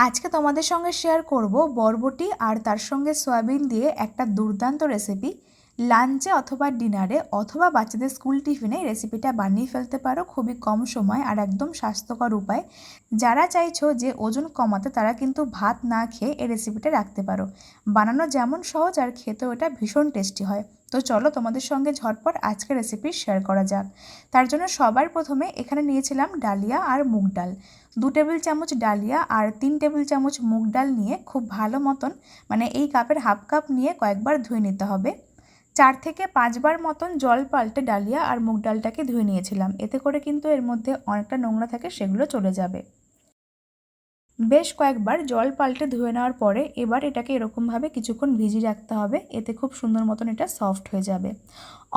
আজকে তোমাদের সঙ্গে শেয়ার করব বরবটি আর তার সঙ্গে সয়াবিন দিয়ে একটা দুর্দান্ত রেসিপি লাঞ্চে অথবা ডিনারে অথবা বাচ্চাদের স্কুল টিফিনে রেসিপিটা বানিয়ে ফেলতে পারো খুবই কম সময় আর একদম স্বাস্থ্যকর উপায়। যারা চাইছো যে ওজন কমাতে তারা কিন্তু ভাত না খেয়ে এই রেসিপিটা রাখতে পারো। বানানো যেমন সহজ আর খেতেও এটা ভীষণ টেস্টি হয়। তো চলো তোমাদের সঙ্গে ঝটপট আজকে রেসিপি শেয়ার করা যাক। তার জন্য সবার প্রথমে এখানে নিয়েছিলাম ডালিয়া আর মুগ ডাল। দু টেবিল চামচ ডালিয়া আর তিন টেবিল চামচ মুগ ডাল নিয়ে খুব ভালো মতন মানে এই কাপের হাফ কাপ নিয়ে কয়েকবার ধুয়ে নিতে হবে। চার থেকে পাঁচবার মতন জল পাল্টে ডালিয়া আর মুগ ডালটাকে ধুয়ে নিয়েছিলাম। এতে করে কিন্তু এর মধ্যে অনেকটা নোংরা থাকে, সেগুলো চলে যাবে। বেশ কয়েকবার জল পাল্টে ধুয়ে নেওয়ার পরে এবার এটাকে এরকমভাবে কিছুক্ষণ ভিজিয়ে রাখতে হবে। এতে খুব সুন্দর মতন এটা সফট হয়ে যাবে।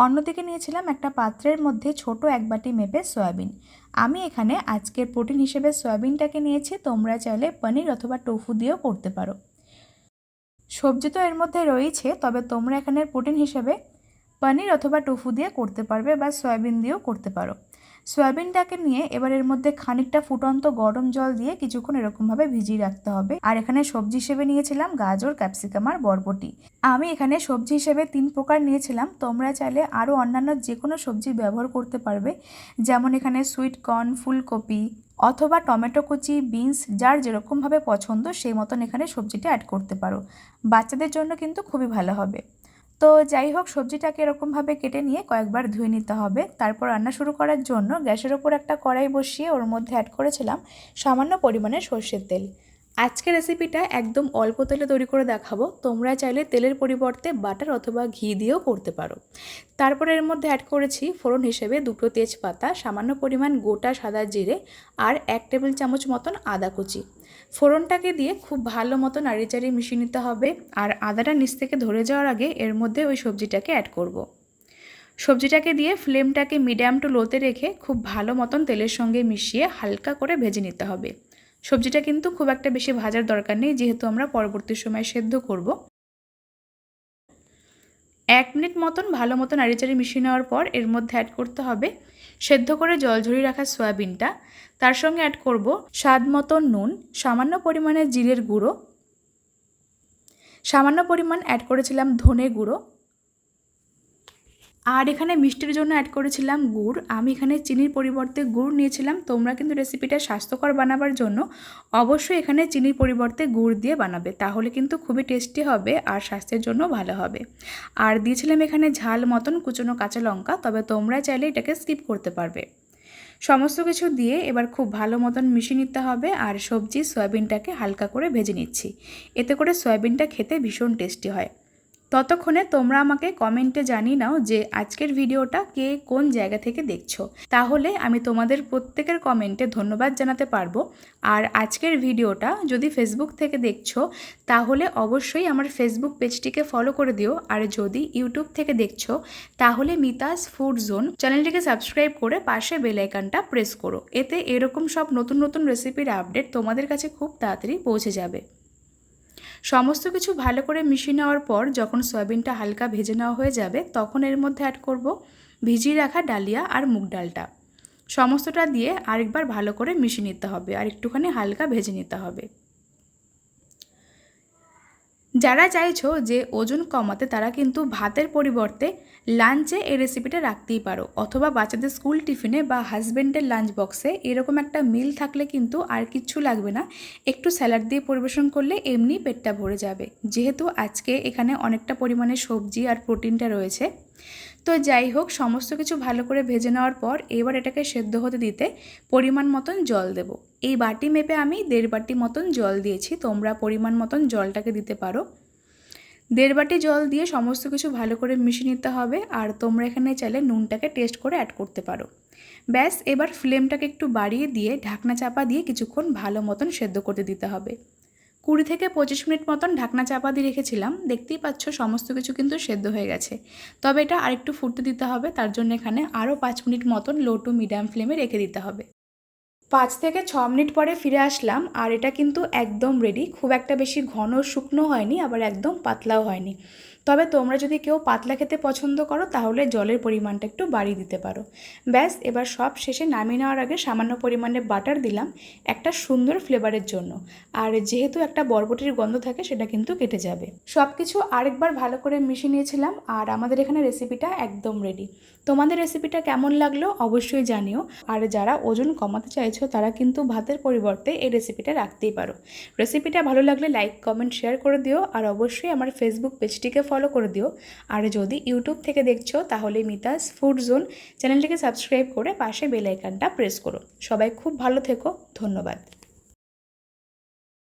অন্যদিকে নিয়েছিলাম একটা পাত্রের মধ্যে ছোট এক বাটি মেপে সয়াবিন। আমি এখানে আজকের প্রোটিন হিসেবে সয়াবিনটাকে নিয়েছি, তোমরা চাইলে পনির অথবা টোফু দিয়েও করতে পারো। সবজি তো এর মধ্যে রয়েছে, তবে তোমরা এখানের প্রোটিন হিসেবে পনির অথবা টোফু দিয়ে করতে পারবে বা সয়াবিন দিয়েও করতে পারো। সয়াবিনটাকে নিয়ে এবার এর মধ্যে খানিকটা ফুটন্ত গরম জল দিয়ে কিছুক্ষণ এরকমভাবে ভিজিয়ে রাখতে হবে। আর এখানে সবজি হিসেবে নিয়েছিলাম গাজর, ক্যাপসিকাম আর বরবটি। আমি এখানে সবজি হিসেবে তিন প্রকার নিয়েছিলাম। তোমরা চাইলে আরও অন্যান্য যে কোনো সবজি ব্যবহার করতে পারবে। যেমন এখানে সুইট কর্ন ফুলকপি অথবা টমেটো কুচি বিনস যার যেরকমভাবে পছন্দ সেই মতন এখানে সবজিটা অ্যাড করতে পারো। বাচ্চাদের জন্য কিন্তু খুবই ভালো হবে। তো যাই হোক, সবজিটাকে এরকমভাবে কেটে নিয়ে কয়েকবার ধুয়ে নিতে হবে। তারপর রান্না শুরু করার জন্য গ্যাসের ওপর একটা কড়াই বসিয়ে ওর মধ্যে অ্যাড করেছিলাম সামান্য পরিমাণে সর্ষের তেল। আজকের রেসিপিটা একদম অল্প তেলে তৈরি করে দেখাবো। তোমরা চাইলে তেলের পরিবর্তে বাটার অথবা ঘি দিয়েও করতে পারো। তারপর এর মধ্যে অ্যাড করেছি ফোড়ন হিসেবে দুটো তেজপাতা, সামান্য পরিমাণ গোটা সাদা জিরে আর এক টেবিল চামচ মতন আদা কুচি। ফোড়নটাকে দিয়ে খুব ভালো মতো নাড়িচাড়ি মিশিয়ে নিতে হবে আর আদাটা নিচ থেকে ধরে যাওয়ার আগে এর মধ্যে ওই সবজিটাকে অ্যাড করব। সবজিটাকে দিয়ে ফ্লেমটাকে মিডিয়াম টু লোতে রেখে খুব ভালো মতন তেলের সঙ্গে মিশিয়ে হালকা করে ভেজে নিতে হবে। সবজিটা কিন্তু খুব একটা বেশি ভাজার দরকার নেই, যেহেতু আমরা পরবর্তী সময় সেদ্ধ করব। এক মিনিট মতন ভালো মতন নাড়িচাড়ি মিশিয়ে নেওয়ার পর এর মধ্যে অ্যাড করতে হবে সেদ্ধ করে জল ঝরিয়ে রাখা সয়াবিনটা। তার সঙ্গে অ্যাড করব স্বাদ মতো নুন, সামান্য পরিমাণে জিরের গুঁড়ো। সামান্য পরিমাণ অ্যাড করেছিলাম ধনে গুঁড়ো। আর এখানে মিষ্টির জন্য অ্যাড করেছিলাম গুড়। আমি এখানে চিনির পরিবর্তে গুড় নিয়েছিলাম। তোমরা কিন্তু রেসিপিটা স্বাস্থ্যকর বানাবার জন্য অবশ্যই এখানে চিনির পরিবর্তে গুড় দিয়ে বানাবে। তাহলে কিন্তু খুবই টেস্টি হবে আর স্বাস্থ্যের জন্য ভালো হবে। আর দিয়েছিলাম এখানে ঝাল মতন কুচনো কাঁচা লঙ্কা, তবে তোমরা চাইলে এটাকে স্কিপ করতে পারবে। সমস্ত কিছু দিয়ে এবার খুব ভালো মতন মিশিয়ে নিতে হবে আর সবজি, সয়াবিনটাকে হালকা করে ভেজে নিচ্ছি। এতে করে সয়াবিনটা খেতে ভীষণ টেস্টি হয়। ততক্ষণে তোমরা আমাকে কমেন্টে জানিয়ে নাও যে আজকের ভিডিওটা কে কোন জায়গা থেকে দেখছ। তাহলে আমি তোমাদের প্রত্যেকের কমেন্টে ধন্যবাদ জানাতে পারব। আর আজকের ভিডিওটা যদি ফেসবুক থেকে দেখছ, তাহলে অবশ্যই আমার ফেসবুক পেজটিকে ফলো করে দিও। আর যদি ইউটিউব থেকে দেখছ, তাহলে মিতাস ফুড জোন চ্যানেলটিকে সাবস্ক্রাইব করে পাশে বেলাইকানটা প্রেস করো। এতে এরকম সব নতুন নতুন রেসিপির আপডেট তোমাদের কাছে খুব তাড়াতাড়ি পৌঁছে যাবে। সমস্ত কিছু ভালো করে মিশিয়ে নেওয়ার পর যখন সয়াবিনটা হালকা ভেজে নেওয়া হয়ে যাবে, তখন এর মধ্যে অ্যাড করব ভিজিয়ে রাখা ডালিয়া আর মুগ ডালটা। সমস্তটা দিয়ে আরেকবার ভালো করে মিশিয়ে নিতে হবে আর একটুখানি হালকা ভেজে নিতে হবে। যারা চাইছো যে ওজন কমাতে তারা কিন্তু ভাতের পরিবর্তে লাঞ্চে এই রেসিপিটা রাখতেই পারো অথবা বাচ্চাদের স্কুল টিফিনে বা হাজব্যান্ডের লাঞ্চ বক্সে এরকম একটা মিল থাকলে কিন্তু আর কিচ্ছু লাগবে না। একটু স্যালাড দিয়ে পরিবেশন করলে এমনি পেটটা ভরে যাবে। যেহেতু আজকে এখানে অনেকটা পরিমাণে সবজি আর প্রোটিনটা রয়েছে। তো যাই হোক, সমস্ত কিছু ভালো করে ভেজে নেওয়ার পর এবার এটাকে সেদ্ধ হতে দিতে পরিমাণ মতন জল দেব। এই বাটি মেপে আমি দেড় বাটি মতন জল দিয়েছি, তোমরা পরিমাণ মতন জলটাকে দিতে পারো। দেড় বাটি জল দিয়ে সমস্ত কিছু ভালো করে মিশিয়ে নিতে হবে আর তোমরা এখানে চাইলে নুনটাকে টেস্ট করে অ্যাড করতে পারো। ব্যাস, এবার ফ্লেমটাকে একটু বাড়িয়ে দিয়ে ঢাকনা চাপা দিয়ে কিছুক্ষণ ভালো মতন সেদ্ধ করতে দিতে হবে। কুড়ি থেকে পঁচিশ মিনিট মতন ঢাকনা চাপা দিয়ে রেখেছিলাম, দেখতেই পাচ্ছ সমস্ত কিছু কিন্তু সেদ্ধ হয়ে গেছে। তবে এটা আরেকটু ফুটতে দিতে হবে, তার জন্য এখানে আরও পাঁচ মিনিট মতন লো টু মিডিয়াম ফ্লেমে রেখে দিতে হবে। পাঁচ থেকে ছ মিনিট পরে ফিরে আসলাম, আর এটা কিন্তু একদম রেডি খুব একটা বেশি ঘন শুকনো হয়নি, আবার একদম পাতলাও হয়নি। তবে তোমরা যদি কেউ পাতলা খেতে পছন্দ করো, তাহলে জলের পরিমাণটা একটু বাড়িয়ে দিতে পারো। ব্যাস, এবার সব শেষে নামিয়ে নেওয়ার আগে সামান্য পরিমাণে বাটার দিলাম, একটা সুন্দর ফ্লেভারের জন্য। আর যেহেতু একটা বরবটির গন্ধ থাকে, সেটা কিন্তু কেটে যাবে। সব কিছু আরেকবার ভালো করে মিশিয়ে নিয়েছিলাম, আর আমাদের এখানে রেসিপিটা একদম রেডি তোমাদের রেসিপিটা কেমন লাগল অবশ্যই জানিও, আর যারা ওজন কমাতে চাইছো, তারা কিন্তু ভাতের পরিবর্তে এই রেসিপিটা রাখতেই পারো। রেসিপিটা ভালো লাগলে লাইক কমেন্ট শেয়ার করে দিও, আর অবশ্যই আমার ফেসবুক পেজটিকে ফলো করে দিও। আর যদি ইউটিউব থেকে দেখছ, তাহলে মিতাস ফুড জোন চ্যানেলটিকে সাবস্ক্রাইব করে পাশে বেল আইকনটা প্রেস করো। সবাই খুব ভালো থেকো। ধন্যবাদ।